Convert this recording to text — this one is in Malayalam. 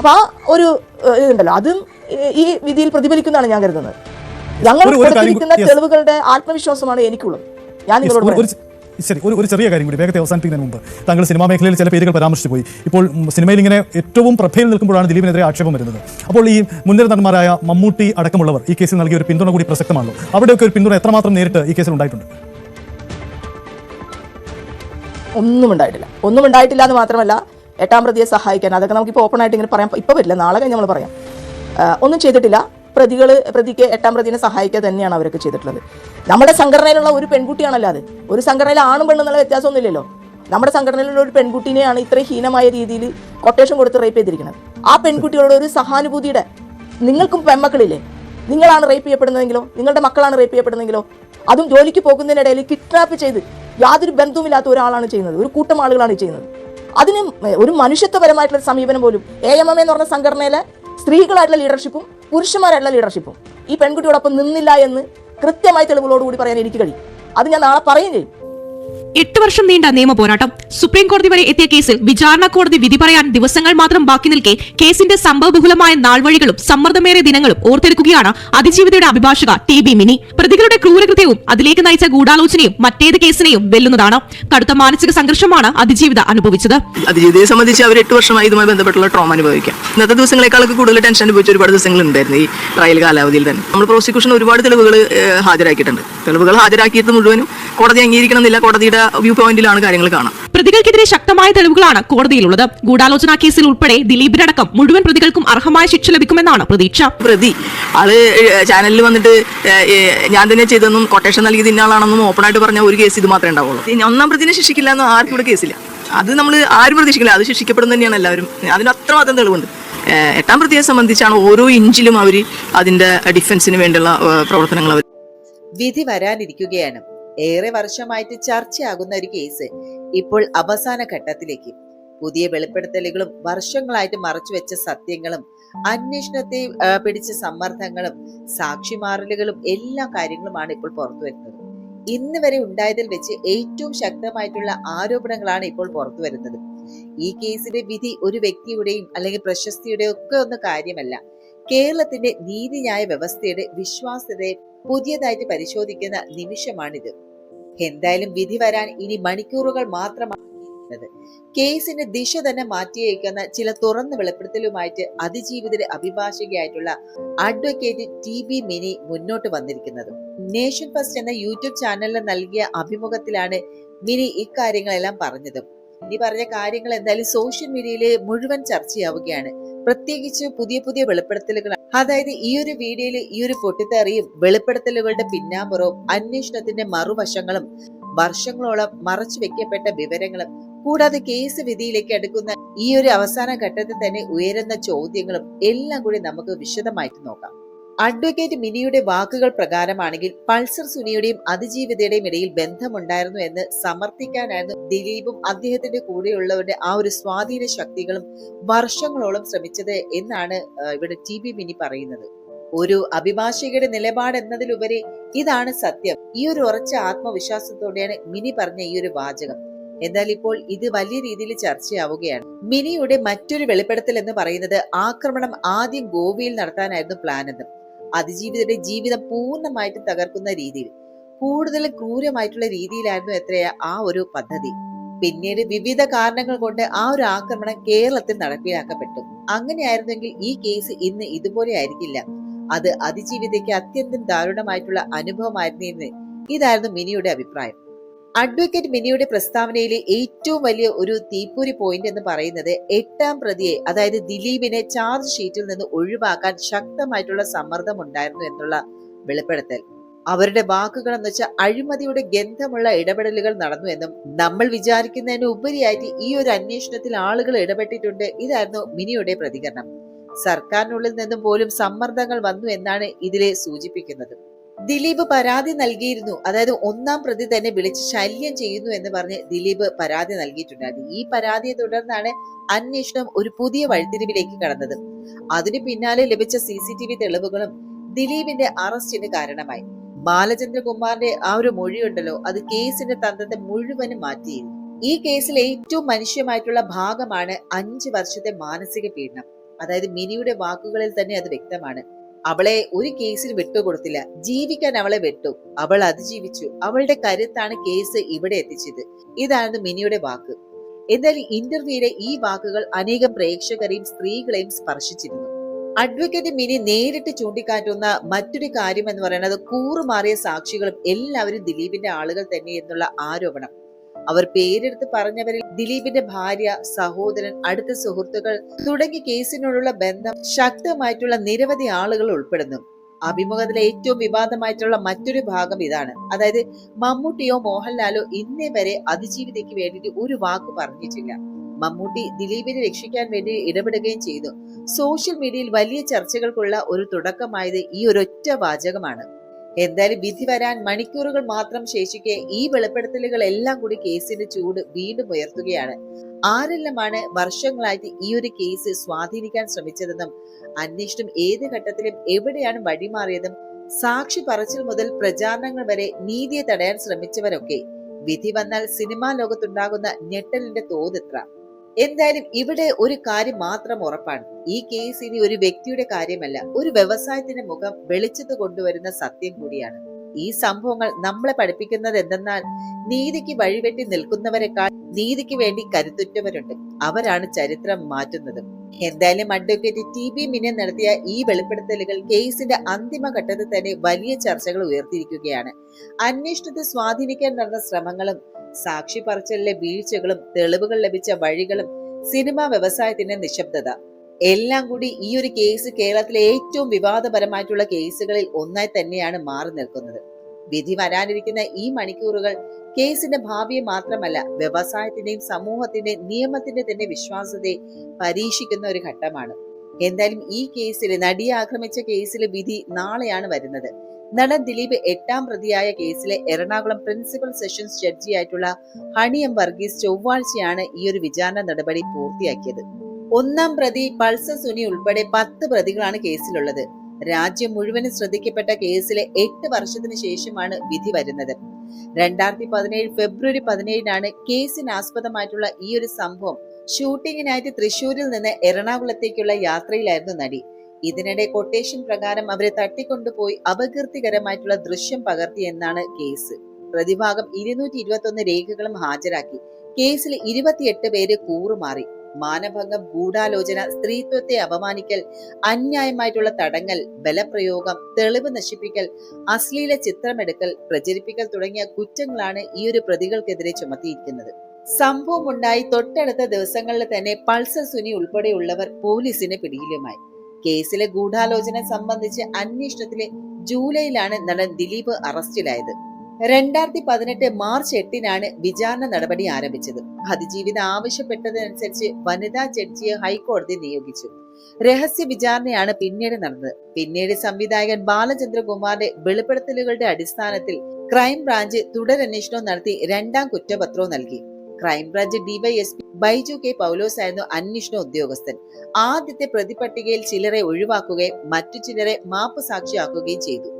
അപ്പൊ ആ ഒരു ഇതുണ്ടല്ലോ. അതും ഈ- വിധിയിൽ പ്രതിഫലിക്കുന്നതാണ് ഞാൻ കരുതുന്നത്. ഞങ്ങൾ കൊടുത്തിരിക്കുന്ന തെളിവുകളുടെ ആത്മവിശ്വാസമാണ് എനിക്കുള്ളത്. ഞാൻ നിങ്ങളോട് ശരി ഒരു ഒരു ചെറിയ കാര്യം കൂടി. വേഗത്തെ അവസാനിപ്പിക്കുന്നതിന് മുമ്പ്. താങ്കൾ സിനിമാ മേഖലയിൽ ചില പേരുകൾ പരാമർശിച്ചു പോയി. ഇപ്പോൾ സിനിമയിൽ ഇങ്ങനെ ഏറ്റവും പ്രഭയിൽ നിൽക്കുമ്പോഴാണ് ദിലീപിനെതിരെ ആക്ഷേപം വരുന്നത്. അപ്പോൾ ഈ മുൻനിര നടന്മാരായ മമ്മൂട്ടി അടക്കമുള്ളവർ ഈ കേസിൽ നൽകിയ ഒരു പിന്തുണ കൂടി പ്രസക്തമാണല്ലോ. അവിടെയൊക്കെ ഒരു പിന്തുണ എത്രമാത്രം നേരിട്ട് ഈ കേസിൽ ഉണ്ടായിട്ടുണ്ട്? ഒന്നും ഉണ്ടായിട്ടില്ല. ഒന്നും ഉണ്ടായിട്ടില്ല എന്ന് മാത്രമല്ല എട്ടാം പ്രതിയെ സഹായിക്കാൻ. അതൊക്കെ നമുക്കിപ്പോൾ ഓപ്പൺ ആയിട്ട് ഇങ്ങനെ പറയാം. ഇപ്പോൾ വരില്ല. നാളെ കഴിഞ്ഞ് നമ്മൾ പറയാം. ഒന്നും ചെയ്തിട്ടില്ല. പ്രതികൾ പ്രതിക്ക് എട്ടാം പ്രതിനെ സഹായിക്കുക തന്നെയാണ് അവരൊക്കെ ചെയ്തിട്ടുള്ളത്. നമ്മുടെ സംഘടനയിലുള്ള ഒരു പെൺകുട്ടിയാണല്ലോ അത്. ഒരു സംഘടനയിൽ ആണും പെണ്ണും എന്നുള്ള വ്യത്യാസമൊന്നുമില്ലല്ലോ നമ്മുടെ സംഘടനയിലുള്ള ഒരു പെൺകുട്ടിനെയാണ് ഇത്രയും ഹീനമായ രീതിയിൽ കൊട്ടേഷൻ കൊടുത്ത് റേപ്പ് ചെയ്തിരിക്കുന്നത്. ആ പെൺകുട്ടികളുടെ ഒരു സഹാനുഭൂതിയുടെ നിങ്ങൾക്കും പെൺമക്കളില്ലേ? നിങ്ങളാണ് റേപ്പ് ചെയ്യപ്പെടുന്നതെങ്കിലോ? നിങ്ങളുടെ മക്കളാണ് റേപ്പ് ചെയ്യപ്പെടുന്നതെങ്കിലോ? അതും ജോലിക്ക് പോകുന്നതിനിടയിൽ കിഡ്നാപ്പ് ചെയ്ത് യാതൊരു ബന്ധവുമില്ലാത്ത ഒരാളാണ് ചെയ്യുന്നത്. ഒരു കൂട്ടം ആളുകളാണ് ചെയ്യുന്നത്. അതിന് ഒരു മനുഷ്യത്വപരമായിട്ടുള്ള സമീപനം പോലും. എ എം എം എന്ന് പറഞ്ഞ സംഘടനയിലെ സ്ത്രീകളായിട്ടുള്ള ലീഡർഷിപ്പും പുരുഷന്മാരായിട്ടുള്ള ലീഡർഷിപ്പും ഈ പെൺകുട്ടിയോടൊപ്പം നിന്നില്ല എന്ന് കൃത്യമായി തെളിവുകളോടുകൂടി പറയാൻ എനിക്ക് കഴിയും. അത് ഞാൻ നാളെ പറയുകയും ചെയ്യും. എട്ട് വർഷം നീണ്ട നിയമ പോരാട്ടം. സുപ്രീം കോടതി വരെ എത്തിയ കേസിൽ വിചാരണ കോടതി വിധി പറയാൻ ദിവസങ്ങൾ മാത്രം ബാക്കി നിൽക്കെ കേസിന്റെ സംഭവബഹുലമായ നാൾവഴികളും സമ്മർദ്ദമേറിയ ദിനങ്ങളും ഓർത്തെടുക്കുകയാണ് അതിജീവിതയുടെ അഭിഭാഷക ടി ബി മിനി. പ്രതികളുടെ ക്രൂരകൃത്യവും അതിലേക്ക് നയിച്ച ഗൂഢാലോചനയും മറ്റേത് കേസിനെയും വെല്ലുന്നതാണ്. കടുത്ത മാനസിക സംഘർഷമാണ് അതിജീവിത അനുഭവിച്ചത്. അതിജീവിതയെ സംബന്ധിച്ച് അവർ എട്ട് വർഷമായി ഇതുമായി ബന്ധപ്പെട്ടുള്ള ട്രോമ അനുഭവിക്കാം. ഇന്നത്തെ ദിവസങ്ങളെക്കാളൊക്കെ കൂടുതൽ ടെൻഷൻ അനുഭവിച്ച ഒരുപാട് ദിവസങ്ങൾ ഉണ്ടായിരുന്നു ഈ ട്രയൽ കാലാവധിയിൽ തന്നെ. നമ്മൾ പ്രോസിക്യൂഷൻ ഒരുപാട് തെളിവുകൾ ഹാജരാക്കിയിട്ടുണ്ട്. തെളിവുകൾ ഹാജരാക്കിയത് മുഴുവനും കോടതി അംഗീകരിക്കണമെന്നില്ല കോടതിയുടെ വ്യൂ പോയിന്റിലാണ് കാര്യങ്ങൾ കാണാം. പ്രതികൾക്കെതിരെ ശക്തമായ തെളിവുകളാണ് കോടതിയിലുള്ളത്. ഗൂഢാലോചന കേസിൽ ഉൾപ്പെടെ ദിലീപിനടക്കം മുഴുവൻ പ്രതികൾക്കും അർഹമായ ശിക്ഷ ലഭിക്കുമെന്നാണ് പ്രതീക്ഷ. പ്രതി ആൾ ചാനലിൽ വന്നിട്ട് ഞാൻ തന്നെ ചെയ്തെന്നും കൊട്ടേഷൻ നൽകിയത് ഓപ്പൺ ഓപ്പണായിട്ട് പറഞ്ഞ ഒരു കേസ് ഇത് മാത്രമേ ഉണ്ടാവുള്ളൂ. ഒന്നാം പ്രതിനെ ശിക്ഷിക്കില്ല എന്ന് ആർക്കും ഇവിടെ കേസില്ല അത് നമ്മൾ ആരും പ്രതീക്ഷിക്കില്ല. അത് ശിക്ഷിക്കപ്പെടുന്ന തന്നെയാണ് എല്ലാവരും. അതിന് അത്രമാത്രം തെളിവുണ്ട്. എട്ടാം പ്രതിയെ സംബന്ധിച്ചാണ് ഓരോ ഇഞ്ചിലും അവർ അതിന്റെ ഡിഫൻസിന് വേണ്ടിയുള്ള പ്രവർത്തനങ്ങൾ അവർ വിധി വരാനിരിക്കുകയാണ്. ഏറെ വർഷമായിട്ട് ചർച്ചയാകുന്ന ഒരു കേസ് ഇപ്പോൾ അവസാന ഘട്ടത്തിലേക്ക്. പുതിയ വെളിപ്പെടുത്തലുകളും വർഷങ്ങളായിട്ട് മറച്ചുവെച്ച സത്യങ്ങളും അന്വേഷണത്തെ പിടിച്ച സമ്മർദ്ദങ്ങളും സാക്ഷിമാറലുകളും എല്ലാ കാര്യങ്ങളുമാണ് ഇപ്പോൾ പുറത്തു വരുന്നത്. ഇന്ന് വരെ ഉണ്ടായതിൽ വെച്ച് ഏറ്റവും ശക്തമായിട്ടുള്ള ആരോപണങ്ങളാണ് ഇപ്പോൾ പുറത്തു വരുന്നത്. ഈ കേസിലെ വിധി ഒരു വ്യക്തിയുടെയും അല്ലെങ്കിൽ പ്രശസ്തിയുടെയും ഒക്കെ ഒന്നും കാര്യമല്ല. കേരളത്തിന്റെ നീതിന്യായ വ്യവസ്ഥയുടെ വിശ്വാസ്യതയെ പുതിയതായിട്ട് പരിശോധിക്കുന്ന നിമിഷമാണിത്. എന്തായാലും വിധി വരാൻ ഇനി മണിക്കൂറുകൾ മാത്രമാണ്. കേസിന്റെ ദിശ തന്നെ മാറ്റിയേക്കുന്ന ചില തുറന്ന വെളിപ്പെടുത്തലുമായിട്ട് അതിജീവിതരെ അഭിഭാഷകയായിട്ടുള്ള അഡ്വക്കേറ്റ് ടി ബി മിനി മുന്നോട്ട് വന്നിരിക്കുന്നത്. നേഷൻ ഫസ്റ്റ് എന്ന യൂട്യൂബ് ചാനലിൽ നൽകിയ അഭിമുഖത്തിലാണ് മിനി ഇക്കാര്യങ്ങളെല്ലാം പറഞ്ഞത്. ഇനി പറഞ്ഞ കാര്യങ്ങൾ എന്തായാലും സോഷ്യൽ മീഡിയയിലെ മുഴുവൻ ചർച്ചയാവുകയാണ്. പ്രത്യേകിച്ച് പുതിയ പുതിയ വെളിപ്പെടുത്തലുകൾ അതായത് ഈ ഒരു വീഡിയോയിൽ ഈ ഒരു പൊട്ടിത്തെറിയും വെളിപ്പെടുത്തലുകളുടെ പിന്നാമ്പുറവും അന്വേഷണത്തിന്റെ മറുവശങ്ങളും വർഷങ്ങളോളം മറച്ചു വെക്കപ്പെട്ട വിവരങ്ങളും കൂടാതെ കേസ് വിധിയിലേക്ക് അടുക്കുന്ന ഈ ഒരു അവസാന ഘട്ടത്തിൽ തന്നെ ഉയരുന്ന ചോദ്യങ്ങളും എല്ലാം കൂടി നമുക്ക് വിശദമായിട്ട് നോക്കാം. അഡ്വക്കേറ്റ് മിനിയുടെ വാക്കുകൾ പ്രകാരമാണെങ്കിൽ പൾസർ സുനിയുടെയും അതിജീവിതയുടെയും ഇടയിൽ ബന്ധമുണ്ടായിരുന്നു എന്ന് സമർത്ഥിക്കാനായിരുന്നു ദിലീപും അദ്ദേഹത്തിന്റെ കൂടെയുള്ളവരുടെ ആ ഒരു സ്വാധീന ശക്തികളും വർഷങ്ങളോളം ശ്രമിച്ചത് എന്നാണ് ഇവിടെ ടി ബി മിനി പറയുന്നത്. ഒരു അഭിഭാഷകയുടെ നിലപാട് എന്നതിലുപരി ഇതാണ് സത്യം. ഈ ഒരു ഉറച്ച ആത്മവിശ്വാസത്തോടെയാണ് മിനി പറഞ്ഞ ഈ ഒരു വാചകം. എന്നാൽ ഇപ്പോൾ ഇത് വലിയ രീതിയിൽ ചർച്ചയാവുകയാണ്. മിനിയുടെ മറ്റൊരു വെളിപ്പെടുത്തൽ എന്ന് പറയുന്നത് ആക്രമണം ആദ്യം ഗോവയിൽ നടത്താനായിരുന്നു പ്ലാൻ എന്ന്. അതിജീവിതയുടെ ജീവിതം പൂർണമായിട്ടും തകർക്കുന്ന രീതിയിൽ കൂടുതൽ ക്രൂരമായിട്ടുള്ള രീതിയിലായിരുന്നു എത്രയ ആ ഒരു പദ്ധതി. പിന്നീട് വിവിധ കാരണങ്ങൾ കൊണ്ട് ആ ഒരു ആക്രമണം കേരളത്തിൽ നടപ്പിലാക്കപ്പെട്ടു. അങ്ങനെയായിരുന്നെങ്കിൽ ഈ കേസ് ഇന്ന് ഇതുപോലെ ആയിരിക്കില്ല. അത് അതിജീവിതയ്ക്ക് അത്യന്തം ദാരുണമായിട്ടുള്ള അനുഭവമായിരുന്നു ഇതായിരുന്നു മിനിയുടെ അഭിപ്രായം. അഡ്വക്കേറ്റ് മിനിയുടെ പ്രസ്താവനയിലെ ഏറ്റവും വലിയ ഒരു തീപ്പൂരി പോയിന്റ് എന്ന് പറയുന്നത് എട്ടാം പ്രതിയെ അതായത് ദിലീപിനെ ചാർജ് ഷീറ്റിൽ നിന്ന് ഒഴിവാക്കാൻ ശക്തമായിട്ടുള്ള സമ്മർദ്ദം ഉണ്ടായിരുന്നു എന്നുള്ള വെളിപ്പെടുത്തൽ. അവരുടെ വാക്കുകൾ എന്ന് വെച്ചാൽ അഴിമതിയുടെ ഗന്ധമുള്ള ഇടപെടലുകൾ നടന്നു എന്നും നമ്മൾ വിചാരിക്കുന്നതിന് ഉപരിയായിട്ട് ഈ ഒരു അന്വേഷണത്തിൽ ആളുകൾ ഇടപെട്ടിട്ടുണ്ട് ഇതായിരുന്നു മിനിയുടെ പ്രതികരണം. സർക്കാരിനുള്ളിൽ നിന്നും പോലും സമ്മർദ്ദങ്ങൾ വന്നു എന്നാണ് ഇതിലെ സൂചിപ്പിക്കുന്നത്. ദിലീപ് പരാതി നൽകിയിരുന്നു. അതായത് ഒന്നാം പ്രതി തന്നെ വിളിച്ച് ശല്യം ചെയ്യുന്നു എന്ന് പറഞ്ഞ് ദിലീപ് പരാതി നൽകിയിട്ടുണ്ടായിരുന്നു. ഈ പരാതിയെ തുടർന്നാണ് അന്വേഷണം ഒരു പുതിയ വഴിത്തിരിവിലേക്ക് കടന്നത്. അതിനു പിന്നാലെ ലഭിച്ച സി സി ടി വി തെളിവുകളും ദിലീപിന്റെ അറസ്റ്റിന് കാരണമായി. ബാലചന്ദ്രകുമാറിന്റെ ആ ഒരു മൊഴിയുണ്ടല്ലോ അത് കേസിന്റെ തന്ത്രത്തെ മുഴുവനും മാറ്റിയിരുന്നു. ഈ കേസിൽ ഏറ്റവും മനുഷ്യമായിട്ടുള്ള ഭാഗമാണ് അഞ്ചു വർഷത്തെ മാനസിക പീഡനം. അതായത് മിനിയുടെ വാക്കുകളിൽ തന്നെ അത് വ്യക്തമാണ്. അവളെ ഒരു കേസിൽ വിട്ടുകൊടുത്തില്ല. ജീവിക്കാൻ അവളെ വിട്ടു. അവൾ അതിജീവിച്ചു. അവളുടെ കരുത്താണ് കേസ് ഇവിടെ എത്തിച്ചത്. ഇതാണ് മിനിയുടെ വാക്ക്. എന്നാൽ ഇന്റർവ്യൂയിലെ ഈ വാക്കുകൾ അനേകം പ്രേക്ഷകരെയും സ്ത്രീകളെയും സ്പർശിച്ചിരുന്നു. അഡ്വക്കേറ്റ് മിനി നേരിട്ട് ചൂണ്ടിക്കാട്ടുന്ന മറ്റൊരു കാര്യം എന്ന് പറയുന്നത് കൂറുമാറിയ സാക്ഷികളും എല്ലാവരും ദിലീപിന്റെ ആളുകൾ തന്നെ എന്നുള്ള ആരോപണം. അവർ പേരെടുത്ത് പറഞ്ഞവരിൽ ദിലീപിന്റെ ഭാര്യ സഹോദരൻ അടുത്ത സുഹൃത്തുക്കൾ തുടങ്ങി കേസിനോടുള്ള ബന്ധം ശക്തമായിട്ടുള്ള നിരവധി ആളുകൾ ഉൾപ്പെടുന്നു. അഭിമുഖത്തിലെ ഏറ്റവും വിവാദമായിട്ടുള്ള മറ്റൊരു ഭാഗം ഇതാണ്. അതായത് മമ്മൂട്ടിയോ മോഹൻലാലോ ഇന്നേ വരെ അതിജീവിതയ്ക്ക് വേണ്ടിയിട്ട് ഒരു വാക്ക് പറഞ്ഞിട്ടില്ല. മമ്മൂട്ടി ദിലീപിനെ രക്ഷിക്കാൻ വേണ്ടി ഇടപെടുകയും ചെയ്തു. സോഷ്യൽ മീഡിയയിൽ വലിയ ചർച്ചകൾക്കുള്ള ഒരു തുടക്കമായത് ഈ ഒരൊറ്റ വാചകമാണ്. എന്തായാലും വിധി വരാൻ മണിക്കൂറുകൾ മാത്രം ശേഷിക്കെ ഈ വെളിപ്പെടുത്തലുകൾ എല്ലാം കൂടി കേസിന്റെ ചൂട് വീണ്ടും ഉയർത്തുകയാണ്. ആരെല്ലാമാണ് വർഷങ്ങളായിട്ട് ഈ ഒരു കേസ് സ്വാധീനിക്കാൻ ശ്രമിച്ചതെന്നും അന്വേഷണം ഏത് ഘട്ടത്തിലും എവിടെയാണ് വഴിമാറിയതും സാക്ഷി പറച്ചിൽ മുതൽ പ്രചാരണങ്ങൾ വരെ നീതിയെ തടയാൻ ശ്രമിച്ചവരൊക്കെ. വിധി വന്നാൽ സിനിമാ ലോകത്തുണ്ടാകുന്ന ഞെട്ടലിന്റെ തോതെത്ര. എന്തായാലും ഇവിടെ ഒരു കാര്യം മാത്രം ഉറപ്പാണ്. ഈ കേസ് ഇനി ഒരു വ്യക്തിയുടെ കാര്യമല്ല ഒരു വ്യവസായത്തിന്റെ മുഖം വെളിച്ചത്ത് കൊണ്ടുവരുന്ന സത്യം കൂടിയാണ്. ഈ സംഭവങ്ങൾ നമ്മളെ പഠിപ്പിക്കുന്നത് എന്തെന്നാൽ നീതിക്ക് വഴിവെട്ടി നിൽക്കുന്നവരെക്കാൾ നീതിക്ക് വേണ്ടി കരുത്തുറ്റവരുണ്ട്. അവരാണ് ചരിത്രം മാറ്റുന്നത്. എന്തായാലും അഡ്വക്കേറ്റ് ടി ബി മിനൻ നടത്തിയ ഈ വെളിപ്പെടുത്തലുകൾ കേസിന്റെ അന്തിമ ഘട്ടത്തിൽ തന്നെ വലിയ ചർച്ചകൾ ഉയർത്തിയിരിക്കുകയാണ്. അന്വേഷണത്തെ സ്വാധീനിക്കാൻ നടന്ന ശ്രമങ്ങളും സാക്ഷി പറച്ചിലിലെ വീഴ്ചകളും തെളിവുകൾ ലഭിച്ച വഴികളും സിനിമാ വ്യവസായത്തിന്റെ നിശബ്ദത. എല്ലാം കൂടി ഈ ഒരു കേസ് കേരളത്തിലെ ഏറ്റവും വിവാദപരമായിട്ടുള്ള കേസുകളിൽ ഒന്നായി തന്നെയാണ് മാറി നിൽക്കുന്നത്. വിധി വരാനിരിക്കുന്ന ഈ മണിക്കൂറുകൾ കേസിന്റെ ഭാവിയെ മാത്രമല്ല വ്യവസായത്തിന്റെയും സമൂഹത്തിന്റെയും നിയമത്തിന്റെ തന്നെ വിശ്വാസത്തെ പരീക്ഷിക്കുന്ന ഒരു ഘട്ടമാണ്. എന്തായാലും ഈ കേസിൽ നടിയെ ആക്രമിച്ച കേസിലെ വിധി നാളെയാണ് വരുന്നത്. നടൻ ദിലീപ് എട്ടാം പ്രതിയായ കേസിലെ എറണാകുളം പ്രിൻസിപ്പൽ സെഷൻസ് ജഡ്ജിയായിട്ടുള്ള ഹണി എം വർഗീസ് ചൊവ്വാഴ്ചയാണ് ഈ ഒരു വിചാരണ നടപടി പൂർത്തിയാക്കിയത്. ഒന്നാം പ്രതി പൾസ സുനി ഉൾപ്പെടെ പത്ത് പ്രതികളാണ് കേസിലുള്ളത്. രാജ്യം മുഴുവനും ശ്രദ്ധിക്കപ്പെട്ട കേസിലെ എട്ട് വർഷത്തിന് ശേഷമാണ് വിധി വരുന്നത്. രണ്ടായിരത്തി പതിനേഴ് ഫെബ്രുവരി പതിനേഴിനാണ് കേസിന് ആസ്പദമായിട്ടുള്ള ഈ ഒരു സംഭവം ഷൂട്ടിങ്ങിനായിട്ട് തൃശൂരിൽ നിന്ന് എറണാകുളത്തേക്കുള്ള യാത്രയിലായിരുന്നു നടി. ഇതിനിടെ കൊട്ടേഷൻ പ്രകാരം അവരെ തട്ടിക്കൊണ്ടുപോയി അപകീർത്തികരമായിട്ടുള്ള ദൃശ്യം പകർത്തി എന്നാണ് കേസ്. പ്രതിഭാഗം ഇരുന്നൂറ്റി ഇരുപത്തി രേഖകളും ഹാജരാക്കി. കേസിൽ ഇരുപത്തിയെട്ട് പേര് കൂറുമാറി. മാനഭംഗം ഗൂഢാലോചന സ്ത്രീത്വത്തെ അപമാനിക്കൽ അന്യായമായിട്ടുള്ള തടങ്ങൽ ബലപ്രയോഗം തെളിവ് നശിപ്പിക്കൽ അശ്ലീല ചിത്രമെടുക്കൽ പ്രചരിപ്പിക്കൽ തുടങ്ങിയ കുറ്റങ്ങളാണ് ഈ ഒരു പ്രതികൾക്കെതിരെ ചുമത്തിയിരിക്കുന്നത്. സംഭവമുണ്ടായി തൊട്ടടുത്ത ദിവസങ്ങളിൽ തന്നെ പൾസർ സുനി ഉൾപ്പെടെയുള്ളവർ പോലീസിന് പിടിയിലുമായി. കേസിലെ ഗൂഢാലോചന സംബന്ധിച്ച് അന്വേഷണത്തിലെ ജൂലൈയിലാണ് നടൻ ദിലീപ് അറസ്റ്റിലായത്. രണ്ടായിരത്തി പതിനെട്ട് മാർച്ച് എട്ടിനാണ് വിചാരണ നടപടി ആരംഭിച്ചത്. അതിജീവിത ആവശ്യപ്പെട്ടതനുസരിച്ച് വനിതാ ജഡ്ജിയെ ഹൈക്കോടതി നിയോഗിച്ചു. രഹസ്യ വിചാരണയാണ് പിന്നീട് നടന്നത്. പിന്നീട് സംവിധായകൻ ബാലചന്ദ്രകുമാറിന്റെ വെളിപ്പെടുത്തലുകളുടെ അടിസ്ഥാനത്തിൽ ക്രൈംബ്രാഞ്ച് തുടരന്വേഷണം നടത്തി രണ്ടാം കുറ്റപത്രവും നൽകി. Crime branch DYSP Baiju K Paulose ആയിരുന്നു അന്വേഷണ ഉദ്യോഗസ്ഥൻ. ആദ്യത്തെ പ്രതിപട്ടികയിൽ ചിലരെ ഒഴിവാക്കുകയും മറ്റു ചിലരെ മാപ്പ് സാക്ഷിയാക്കുകയും ചെയ്തു.